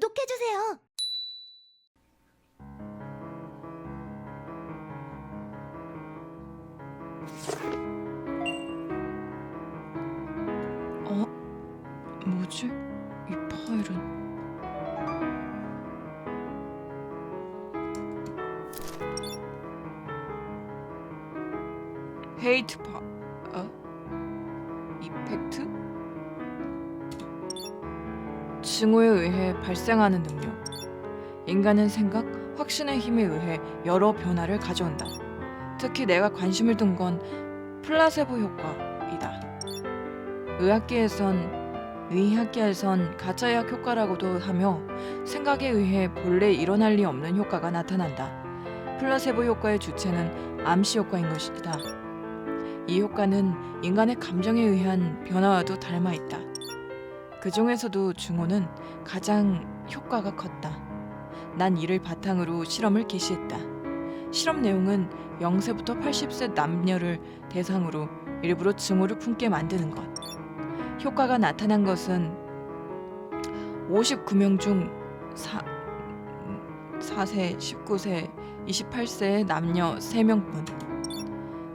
구독해주세요. 어? 뭐지? 이 파일은 헤이트 파... 증오에 의해 발생하는 능력 인간은 생각, 확신의 힘에 의해 여러 변화를 가져온다 특히 내가 관심을 둔 건 플라세보 효과이다 의학계에선 의학계에선 가짜약 효과라고도 하며 생각에 의해 본래 일어날 리 없는 효과가 나타난다. 플라세보 효과의 주체는 암시 효과인 것이다. 이 효과는 인간의 감정에 의한 변화와도 닮아 있다. 그 중에서도 증오는 가장 효과가 컸다. 난 이를 바탕으로 실험을 개시했다. 실험 내용은 0세부터 80세 남녀를 대상으로 일부러 증오를 품게 만드는 것. 효과가 나타난 것은 59명 중 4, 4세, 19세, 28세의 남녀 3명뿐.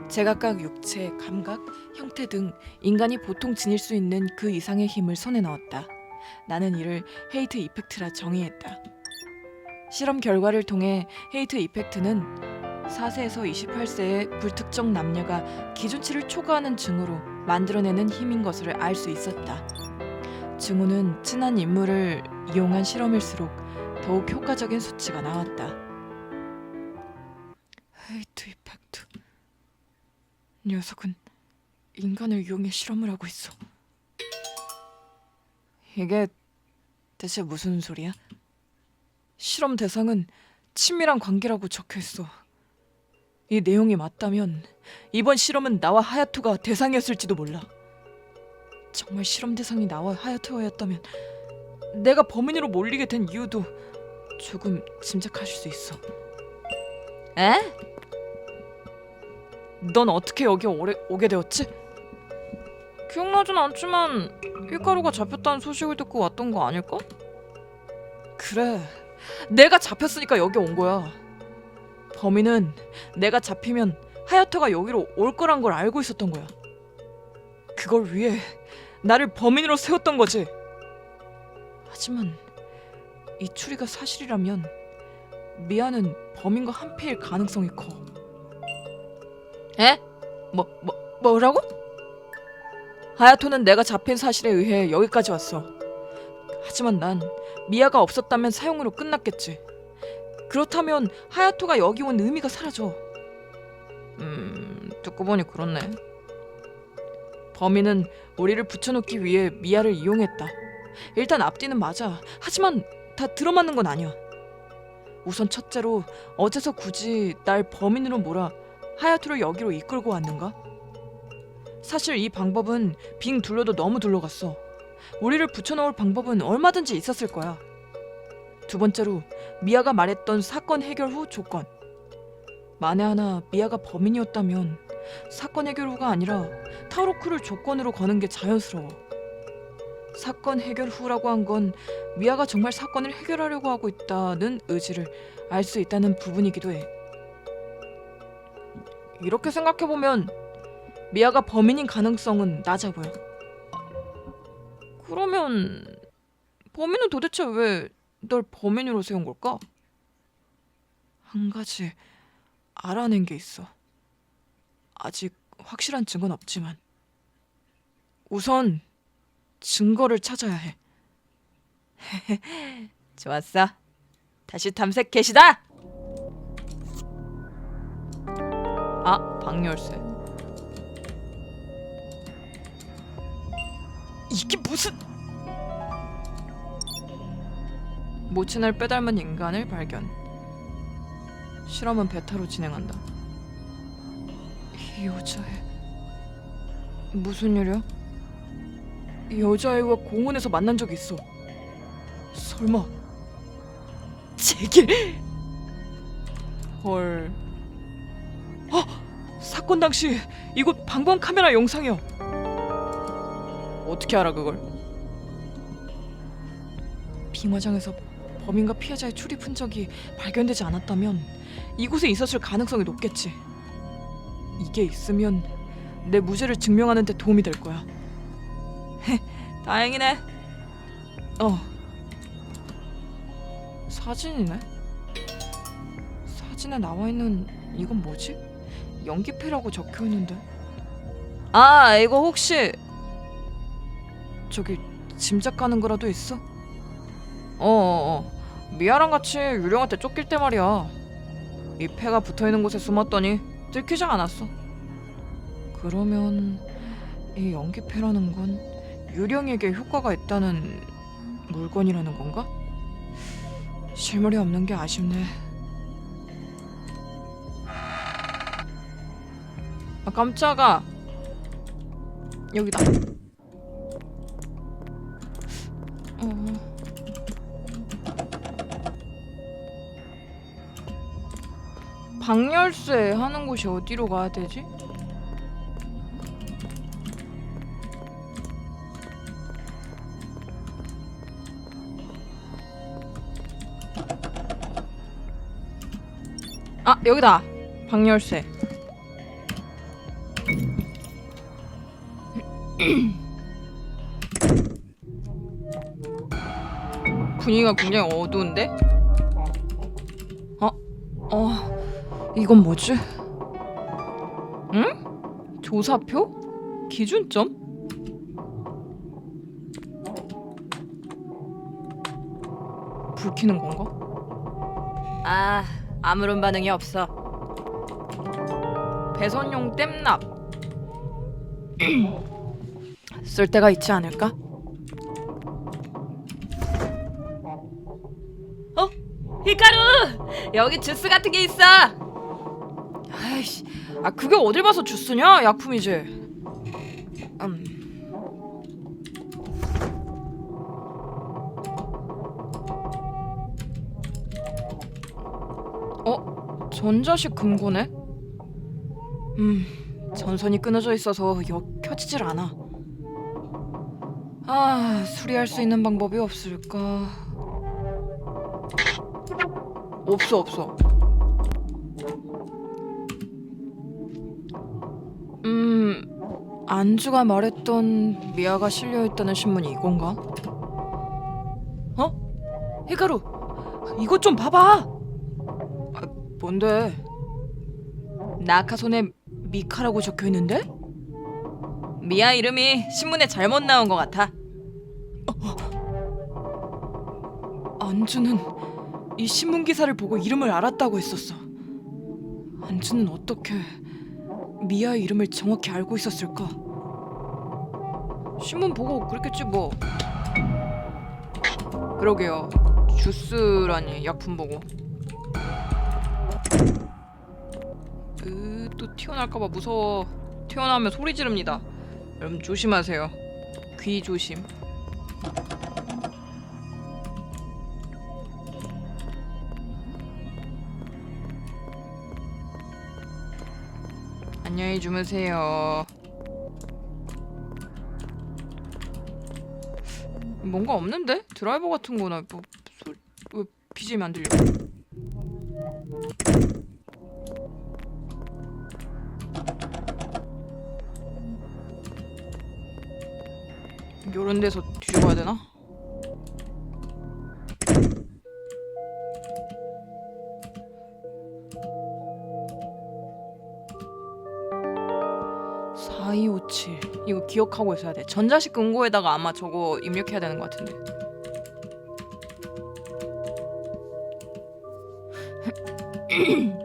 제각각 육체, 감각, 형태 등 인간이 보통 지닐 수 있는 그 이상의 힘을 손에 넣었다. 나는 이를 헤이트 이펙트라 정의했다. 실험 결과를 통해 헤이트 이펙트는 4세에서 28세의 불특정 남녀가 기준치를 초과하는 증오로 만들어내는 힘인 것을 알 수 있었다. 증오는 친한 인물을 이용한 실험일수록 더욱 효과적인 수치가 나왔다. 녀석은 인간을 이용해 실험을 하고 있어. 이게 대체 무슨 소리야? 실험 대상은 친밀한 관계라고 적혀 있어. 이 내용이 맞다면 이번 실험은 나와 하야토가 대상이었을지도 몰라. 정말 실험 대상이 나와 하야토였다면 내가 범인으로 몰리게 된 이유도 조금 짐작하실 수 있어. 에? 넌 어떻게 여기 오래, 오게 되었지? 기억나진 않지만 휘가루가 잡혔다는 소식을 듣고 왔던 거 아닐까? 그래, 내가 잡혔으니까 여기 온 거야. 범인은 내가 잡히면 하야토가 여기로 올 거란 걸 알고 있었던 거야. 그걸 위해 나를 범인으로 세웠던 거지. 하지만 이 추리가 사실이라면 미아는 범인과 한패일 가능성이 커. 에? 뭐, 뭐, 뭐라고? 하야토는 내가 잡힌 사실에 의해 여기까지 왔어. 하지만 난 미아가 없었다면 사용으로 끝났겠지. 그렇다면 하야토가 여기 온 의미가 사라져. 음, 듣고 보니 그렇네. 범인은 우리를 붙여놓기 위해 미아를 이용했다. 일단 앞뒤는 맞아. 하지만 다 들어맞는 건 아니야. 우선 첫째로 어째서 굳이 날 범인으로 몰아 하야토를 여기로 이끌고 왔는가? 사실 이 방법은 빙 둘러도 너무 둘러갔어. 우리를 붙여놓을 방법은 얼마든지 있었을 거야. 두 번째로 미아가 말했던 사건 해결 후 조건. 만에 하나 미아가 범인이었다면 사건 해결 후가 아니라 타로크를 조건으로 거는 게 자연스러워. 사건 해결 후라고 한 건 미아가 정말 사건을 해결하려고 하고 있다는 의지를 알 수 있다는 부분이기도 해. 이렇게 생각해 보면 미아가 범인인 가능성은 낮아 보여. 그러면 범인은 도대체 왜 널 범인으로 세운 걸까? 한 가지 알아낸 게 있어. 아직 확실한 증거는 없지만 우선 증거를 찾아야 해. 좋았어. 다시 탐색 개시다. 아, 방열쇠. 이게 무슨 모친을 빼닮은 인간을 발견. 실험은 베타로 진행한다. 이 여자애 무슨 일이야? 이 여자애와 공원에서 만난 적이 있어. 설마 제길? 헐. 어! 사건 당시 이곳 방광 카메라 영상이야. 어떻게 알아 그걸? 빙화장에서 범인과 피해자의 출입 흔적이 발견되지 않았다면 이곳에 있었을 가능성이 높겠지. 이게 있으면 내 무죄를 증명하는 데 도움이 될 거야. 다행이네. 어. 사진이네. 사진에 나와 있는 이건 뭐지? 연기패라고 적혀 있는데. 아, 이거 혹시 저기 짐작 가는 거라도 있어? 어, 어, 어. 미아랑 같이 유령한테 쫓길 때 말이야. 이 패가 붙어 있는 곳에 숨었더니 들키지 않았어. 그러면 이 연기패라는 건 유령에게 효과가 있다는 물건이라는 건가? 실물이 없는 게 아쉽네. 아 깜짝아. 여기다. 어. 방열쇠 하는 곳이 어디로 가야 되지? 아 여기다 방열쇠 분위기가 굉장히 어두운데? 어? 어 이건 뭐지? 응? 조사표? 기준점? 불 켜는 건가? 아 아무런 반응이 없어 배선용 땜납 쓸 데가 있지 않을까? 어? 히카루! 여기 주스 같은 게 있어! 아이씨, 아 그게 어딜 봐서 주스냐? 약품이지. 음. 어? 전자식 금고네? 음, 전선이 끊어져 있어서 역 켜지질 않아. 아, 수리할 수 있는 방법이 없을까? 없어, 없어. 음, 안주가 말했던 미아가 실려 있다는 신문이 이건가? 어? 히카루, 이것 좀 봐봐. 아, 뭔데? 나카손에 미카라고 적혀 있는데? 미아 이름이 신문에 잘못 나온 것 같아. 안주는 이 신문 기사를 보고 이름을 알았다고 했었어. 안주는 어떻게 미아의 이름을 정확히 알고 있었을까? 신문 보고 그랬겠지 뭐. 그러게요. 주스라니 약품 보고. 으, 또 튀어나올까봐 무서워. 튀어나오면 소리 지릅니다. 여러분 조심하세요. 귀 조심. 안녕히 주무세요. 뭔가 없는데? 드라이버 같은 거나 뭐 소, 왜 BGM 안 들려? 요런 데서 뒤져봐야 되나? 기억하고 있어야 돼 전자식 금고에다가 아마 저거 입력해야 되는 것 같은데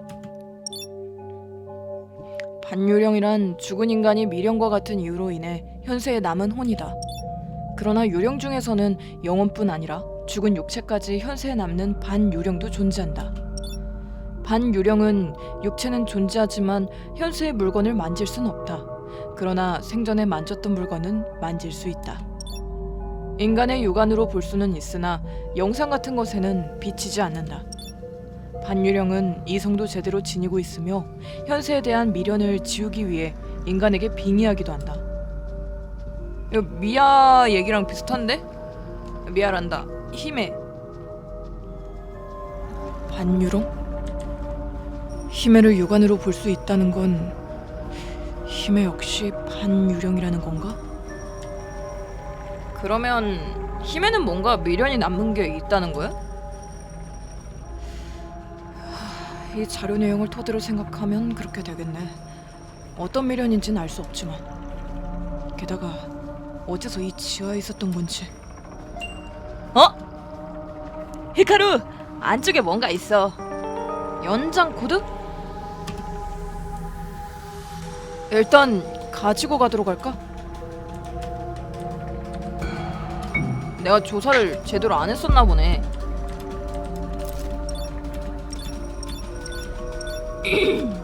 반유령이란 죽은 인간이 미령과 같은 이유로 인해 현세에 남은 혼이다. 그러나 유령 중에서는 영혼뿐 아니라 죽은 육체까지 현세에 남는 반유령도 존재한다. 반유령은 육체는 존재하지만 현세의 물건을 만질 순 없다. 그러나 생전에 만졌던 물건은 만질 수 있다. 인간의 육안으로 볼 수는 있으나 영상 같은 것에는 비치지 않는다. 반유령은 이성도 제대로 지니고 있으며 현세에 대한 미련을 지우기 위해 인간에게 빙의하기도 한다. 미아 얘기랑 비슷한데? 미아란다. 힘에. 반유령? 히메를 육안으로 볼 수 있다는 건 히메 역시 반유령이라는 건가? 그러면 히메는 뭔가 미련이 남는 게 있다는 거야? 하, 이 자료 내용을 토대로 생각하면 그렇게 되겠네. 어떤 미련인지는 알 수 없지만 게다가 어째서 이 지하에 있었던 건지. 어? 히카루 안쪽에 뭔가 있어. 연장 코드? 일단 가지고 가도록 할까? 내가 조사를 제대로 안 했었나 보네.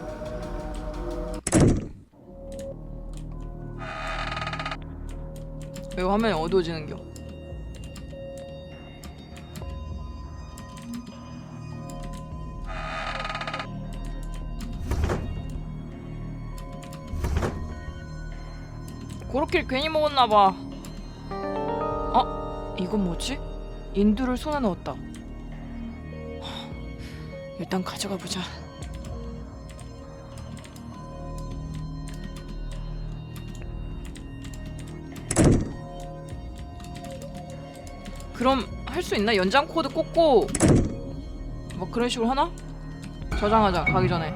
왜 화면이 어두워지는겨? 고로케를 괜히 먹었나봐. 어? 이건 뭐지? 인두를 손에 넣었다. 하, 일단 가져가 보자. 그럼 할 수 있나? 연장 코드 꽂고 뭐 그런 식으로 하나? 저장하자 가기 전에.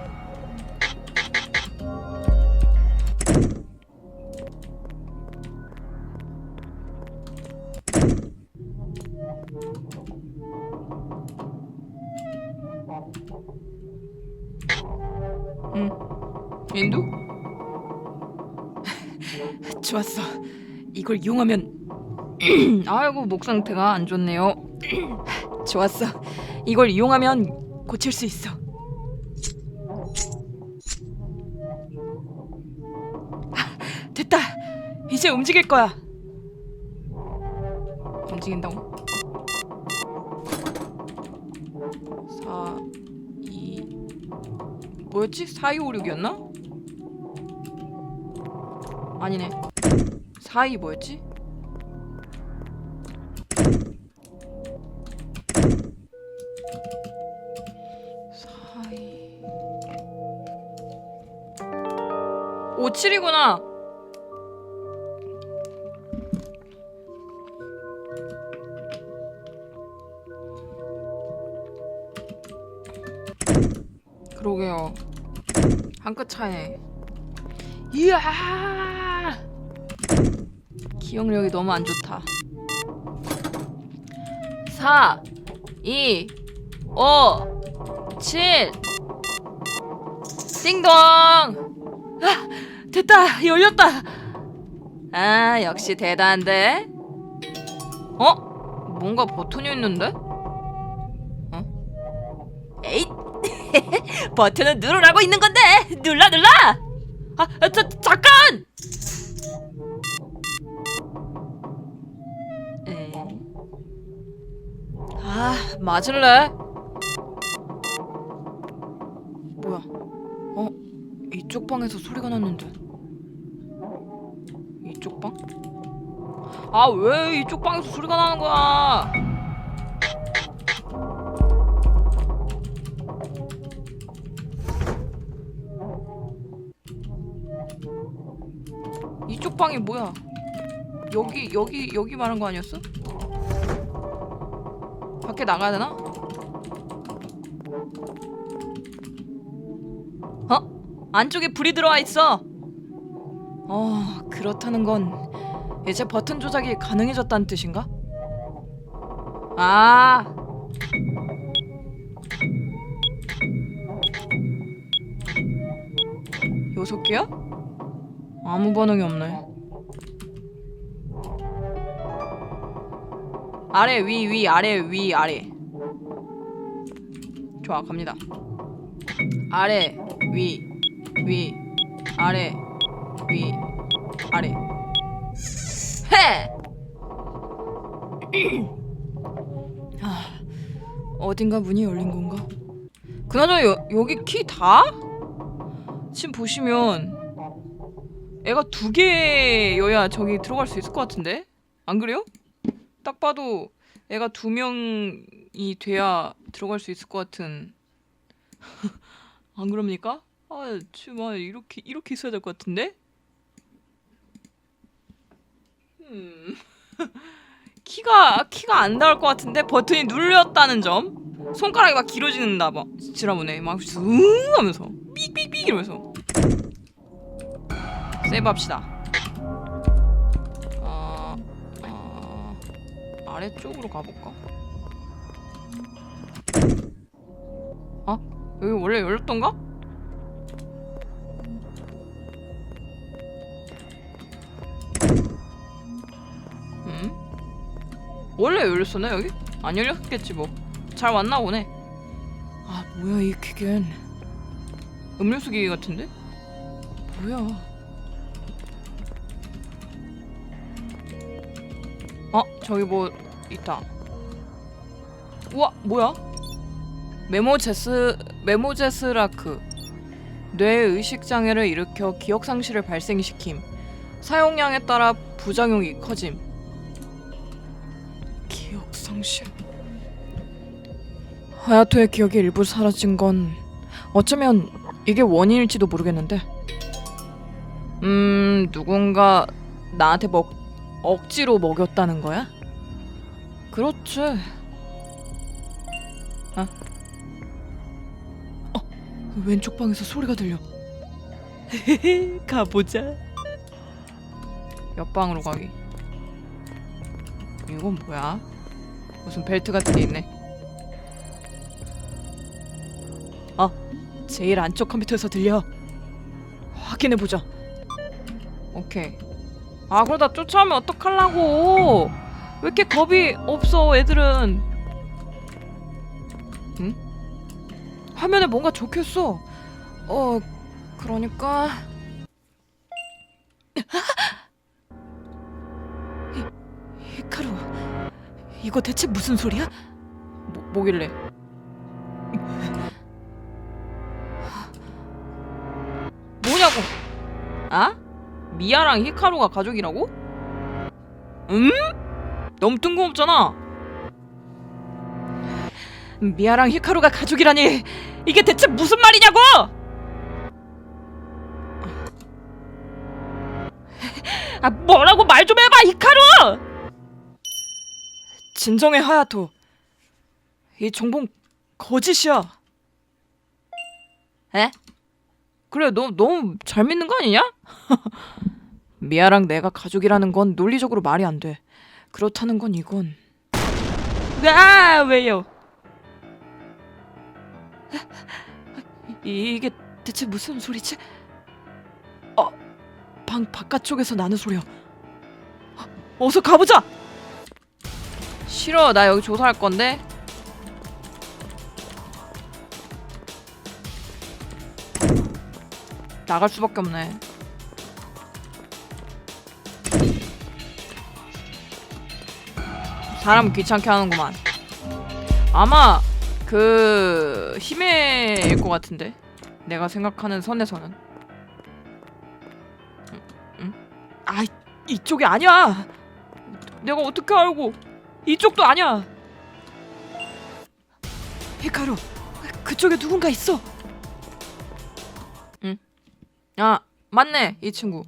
좋았어. 이걸 이용하면 아이고 목 상태가 안 좋네요. 좋았어. 이걸 이용하면 고칠 수 있어. 아, 됐다. 이제 움직일 거야. 움직인다고? 4 2 뭐였지? 4256이었나? 아니네. 42 뭐였지? 사이 오칠이구나. 그러게요. 한 끗 차이네. 이야! 기억력이 너무 안 좋다. 4 2 5 7 띵동! 아, 됐다. 열렸다. 아, 역시 대단한데. 어? 뭔가 버튼이 있는데? 어? 에잇! 버튼은 누르라고 있는 건데. 눌러 눌러. 아, 아 자, 잠깐. 맞을래? 뭐야? 어? 이쪽 방에서 소리가 났는데. 이쪽 방? 아, 왜 이쪽 방에서 소리가 나는 거야? 이쪽 방이 뭐야? 여기 여기 여기 말한 거 아니었어? 밖에 나가야 되나? 어? 안쪽에 불이 들어와 있어. 어, 그렇다는 건 이제 버튼 조작이 가능해졌다는 뜻인가? 아. 여섯 개야? 아무 반응이 없네. 아래 위 위 아래 위 아래. 좋아 갑니다. 아래 위 위 아래 위 아래. 해. 아, 어딘가 문이 열린 건가? 그나저나 여, 여기 키 다? 지금 보시면 애가 두 개여야 저기 들어갈 수 있을 것 같은데 안 그래요? 딱 봐도 애가 두명 이상이 돼야 들어갈 수 있을 것 같은. 안 그럽니까? 아 정말 이렇게 이렇게 있어야 될 것 같은데? 음 키가 키가 안 닿을 것 같은데 버튼이 눌렸다는 점? 손가락이 막 길어지는다 막. 지라보네 막응 하면서. 삑삑삑 이러면서. 세이브합시다 아래쪽으로 가볼까? 어? 여기 원래 열렸던가? 음? 원래 열렸었나 여기? 안 열렸겠지 뭐. 잘 왔나 보네. 아 뭐야 이 기계는 음료수 기계 같은데? 뭐야? 어 저기 뭐 있다. 우와 뭐야? 메모제스 메모제스라크 뇌 의식 장애를 일으켜 기억 상실을 발생시킴. 사용량에 따라 부작용이 커짐. 기억 상실. 하야토의 기억이 일부 사라진 건 어쩌면 이게 원인일지도 모르겠는데. 음, 누군가 나한테 먹 억지로 먹였다는 거야? 그렇지. 아. 어, 왼쪽 방에서 소리가 들려. 가보자. 옆방으로 가기. 이건 뭐야? 무슨 벨트 같은 게 있네. 아, 제일 안쪽 컴퓨터에서 들려. 확인해 보자. 오케이. 아, 그러다 쫓아오면 어떡하려고? 왜 이렇게 겁이 없어, 애들은? 응? 화면에 뭔가 적혔어. 어, 그러니까. 히카루, 이거 대체 무슨 소리야? 뭐, 뭐길래? 뭐냐고? 아? 미아랑 히카루가 가족이라고? 음? 너무 뜬금없잖아. 미아랑 히카루가 가족이라니 이게 대체 무슨 말이냐고? 아 뭐라고 말 좀 해봐 히카루! 진정해 하야토. 이 정보는 거짓이야. 에? 그래 너 너무 잘 믿는 거 아니냐? 미아랑 내가 가족이라는 건 논리적으로 말이 안 돼. 그렇다는 건 이건 아 왜요? 이- 이게 대체 무슨 소리지? 어, 방 바깥쪽에서 나는 소리야. 어, 어서 가보자. 싫어, 나 여기 조사할 건데. 나갈 수밖에 없네. 사람 귀찮게 하는구만. 아마 그 힘의일 것 같은데. 내가 생각하는 선에서는. 응? 응? 아, 이쪽이 아니야. 내가 어떻게 알고? 이쪽도 아니야. 히카루, 그쪽에 누군가 있어. 응. 아, 맞네. 이 친구.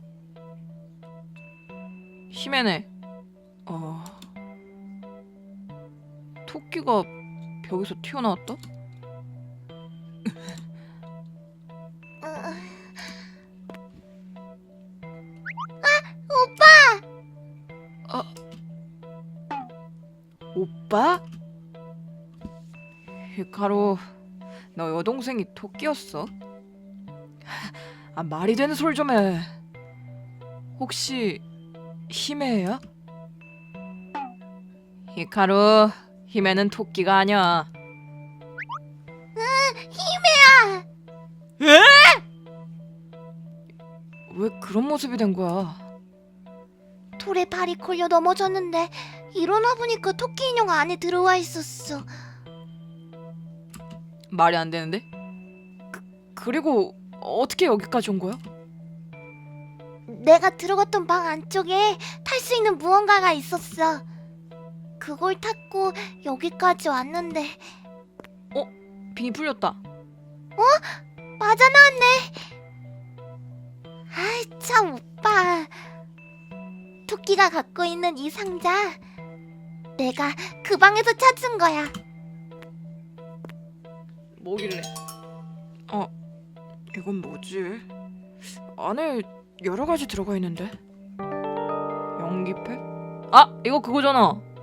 히메네. 어. 토끼가 벽에서 튀어나왔다? 오빠? 히카루, 너 여동생이 토끼였어? 아 말이 되는 소리 좀 해. 혹시 히메야? 히카루, 히메는 토끼가 아니야. 히메야. 에? 왜 그런 모습이 된 거야? 돌에 발이 걸려 넘어졌는데 일어나 보니까 토끼 인형 안에 들어와 있었어. 말이 안 되는데? 그, 그리고 어떻게 여기까지 온 거야? 내가 들어갔던 방 안쪽에 탈 수 있는 무언가가 있었어. 그걸 탔고 여기까지 왔는데 빙이 풀렸다. 맞아 나왔네. 아이 참 오빠. 토끼가 갖고 있는 이 상자 내가 그 방에서 찾은 거야. 뭐길래? 어, 이건 뭐지? 안에 여러 가지 들어가 있는데. 연기팩? 아, 이거 그거잖아.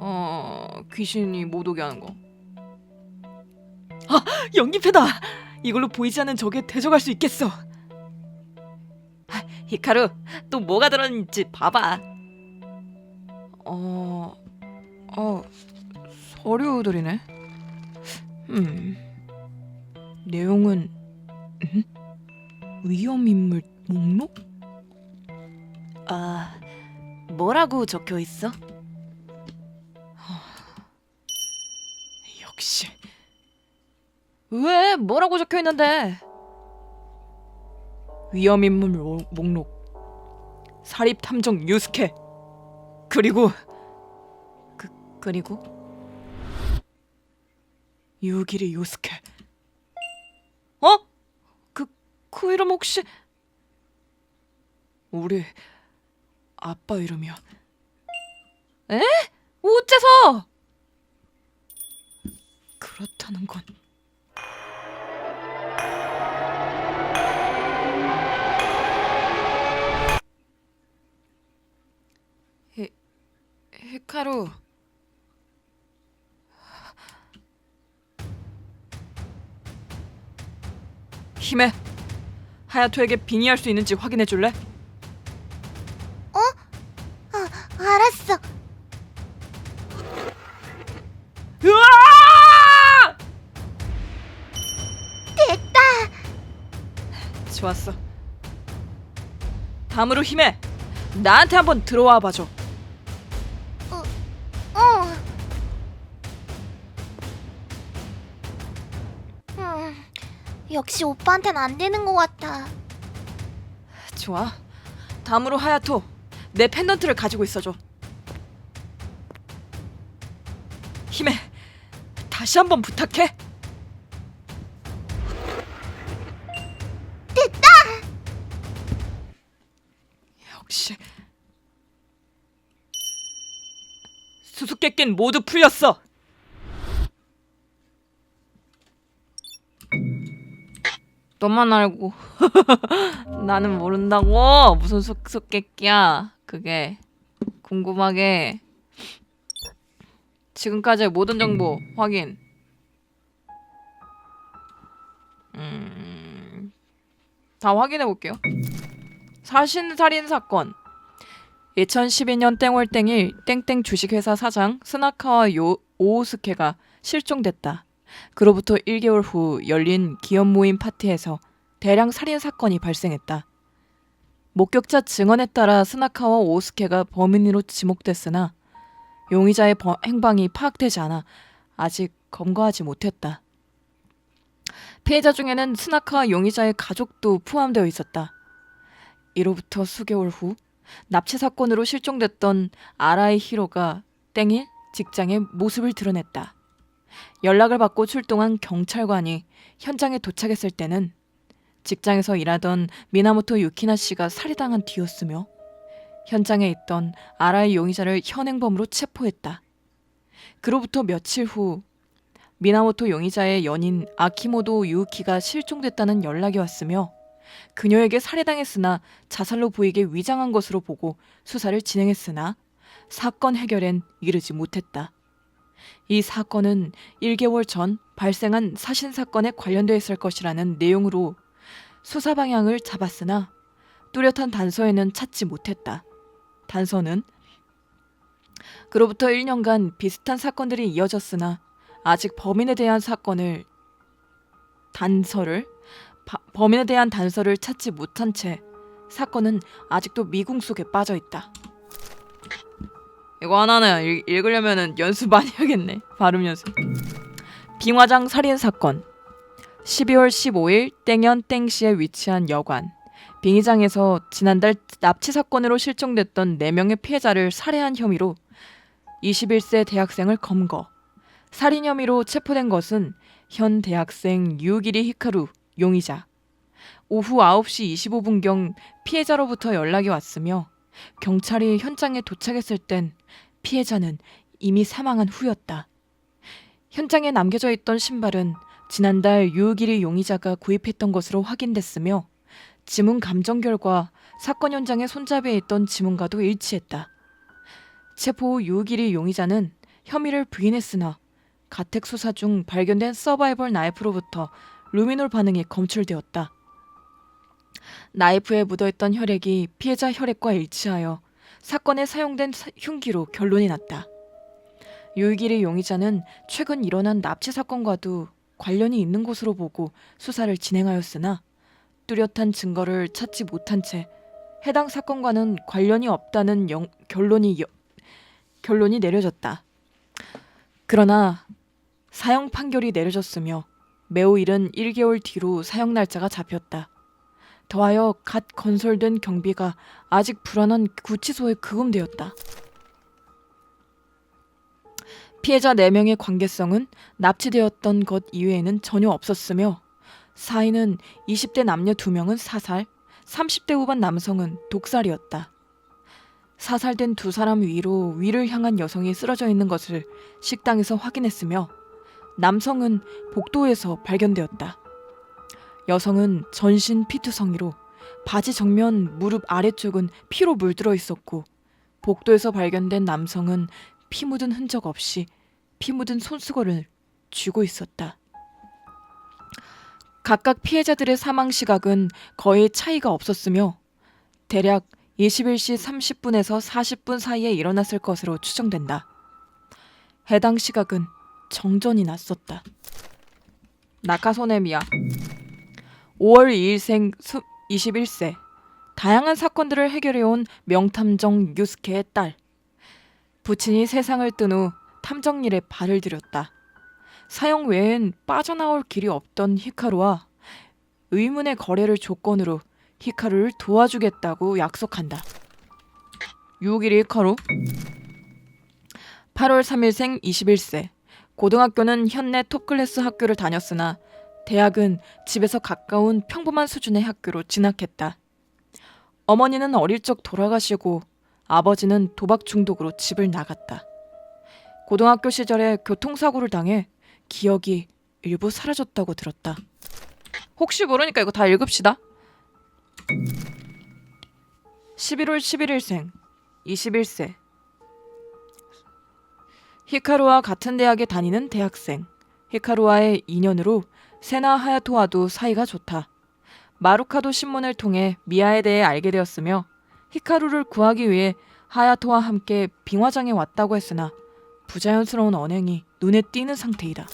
어, 귀신이 못 오게 하는 거. 아, 연기패다. 이걸로 보이지 않는 적에 대적할 수 있겠어. 아, 히카루, 또 뭐가 들었는지 봐봐. 어, 어, 서류들이네. 음. 내용은 음? 위험 인물 목록? 아, 뭐라고 적혀 있어? 역시. 왜? 뭐라고 적혀 있는데? 위험 인물 모- 목록. 사립 탐정 유스케. 그리고 그 그리고 유기리 요스케. 어? 그, 그 이름 혹시 우리 아빠 이름이야. 에? 어째서? 그렇다는 건 히, 히카루 힘에 하야토에게 빙의할 수 있는지 확인해 줄래? 다음으로 힘에 나한테 한번 들어와 봐줘. 어. 음, 역시 오빠한텐 안 되는 것 같아. 좋아. 다음으로 하야토 내 펜던트를 가지고 있어줘. 힘에 다시 한번 부탁해. 수수께끼는 모두 풀렸어. 너만 알고. 나는 모른다고? 무슨 수수께끼야? 그게 궁금하게. 지금까지의 모든 정보 확인. 음, 다 확인해 볼게요. 사신 살인 사건 2012년 땡월 땡일 땡땡 주식회사 사장 스나카와 요, 오오스케가 실종됐다. 그로부터 1개월 후 열린 기업 모임 파티에서 대량 살인 사건이 발생했다. 목격자 증언에 따라 스나카와 오스케가 범인으로 지목됐으나 용의자의 버- 행방이 파악되지 않아 아직 검거하지 못했다. 피해자 중에는 스나카와 용의자의 가족도 포함되어 있었다. 이로부터 수개월 후 납치 사건으로 실종됐던 아라이 히로가 땡일 직장에 모습을 드러냈다. 연락을 받고 출동한 경찰관이 현장에 도착했을 때는 직장에서 일하던 미나모토 유키나 씨가 살해당한 뒤였으며 현장에 있던 아라이 용의자를 현행범으로 체포했다. 그로부터 며칠 후 미나모토 용의자의 연인 아키모도 유우키가 실종됐다는 연락이 왔으며 그녀에게 살해당했으나 자살로 보이게 위장한 것으로 보고 수사를 진행했으나 사건 해결엔 이르지 못했다. 이 사건은 1개월 전 발생한 사신 사건에 관련되어 있을 것이라는 내용으로 수사 방향을 잡았으나 뚜렷한 단서에는 찾지 못했다. 단서는 그로부터 1년간 비슷한 사건들이 이어졌으나 아직 범인에 대한 사건을 단서를 바- 범인에 대한 단서를 찾지 못한 채 사건은 아직도 미궁 속에 빠져 있다. 이거 하나는 읽, 읽으려면은 연습 많이 해야겠네. 발음 연습. 빙화장 살인 사건. 12월 15일 땡현 땡시에 위치한 여관. 빙의장에서 지난달 납치 사건으로 실종됐던 4명의 피해자를 살해한 혐의로 21세 대학생을 검거. 살인 혐의로 체포된 것은 현 대학생 유기리 히카루 용의자. 오후 9시 25분경 피해자로부터 연락이 왔으며 경찰이 현장에 도착했을 땐 피해자는 이미 사망한 후였다. 현장에 남겨져 있던 신발은 지난달 유기리 용의자가 구입했던 것으로 확인됐으며 지문 감정 결과 사건 현장의 손잡이에 있던 지문과도 일치했다. 체포 후 유기리 용의자는 혐의를 부인했으나 가택 수사 중 발견된 서바이벌 나이프로부터 루미놀 반응이 검출되었다. 나이프에 묻어있던 혈액이 피해자 혈액과 일치하여 사건에 사용된 사- 흉기로 결론이 났다. 유기리 용의자는 최근 일어난 납치 사건과도 관련이 있는 것으로 보고 수사를 진행하였으나 뚜렷한 증거를 찾지 못한 채 해당 사건과는 관련이 없다는 영- 결론이 여- 결론이 내려졌다. 그러나 사형 판결이 내려졌으며 매우 이른 1개월 뒤로 사형 날짜가 잡혔다. 더하여 갓 건설된 경비가 아직 불안한 구치소에 급음되었다. 피해자 4명의 관계성은 납치되었던 것 이외에는 전혀 없었으며 사인은 20대 남녀 2명은 사살, 30대 후반 남성은 독살이었다. 사살된 두 사람 위로 위를 향한 여성이 쓰러져 있는 것을 식당에서 확인했으며 남성은 복도에서 발견되었다. 여성은 전신 피투성이로 바지 정면 무릎 아래쪽은 피로 물들어 있었고 복도에서 발견된 남성은 피 묻은 흔적 없이 피 묻은 손수건을 쥐고 있었다. 각각 피해자들의 사망 시각은 거의 차이가 없었으며 대략 21시 30분에서 40분 사이에 일어났을 것으로 추정된다. 해당 시각은 정전이 났었다. 나카소네미야 5월 2일생 21세 다양한 사건들을 해결해온 명탐정 유스케의 딸 부친이 세상을 뜬 후 탐정 일에 발을 들였다. 사형 외엔 빠져나올 길이 없던 히카루와 의문의 거래를 조건으로 히카루를 도와주겠다고 약속한다. 6일 히카루 8월 3일생 21세 고등학교는 현내 톱클래스 학교를 다녔으나 대학은 집에서 가까운 평범한 수준의 학교로 진학했다. 어머니는 어릴 적 돌아가시고 아버지는 도박 중독으로 집을 나갔다. 고등학교 시절에 교통사고를 당해 기억이 일부 사라졌다고 들었다. 혹시 모르니까 이거 다 읽읍시다. 11월 11일생 21세 히카루와 같은 대학에 다니는 대학생 히카루와의 인연으로 세나 하야토와도 사이가 좋다. 마루카도 신문을 통해 미아에 대해 알게 되었으며 히카루를 구하기 위해 하야토와 함께 빙화장에 왔다고 했으나 부자연스러운 언행이 눈에 띄는 상태이다.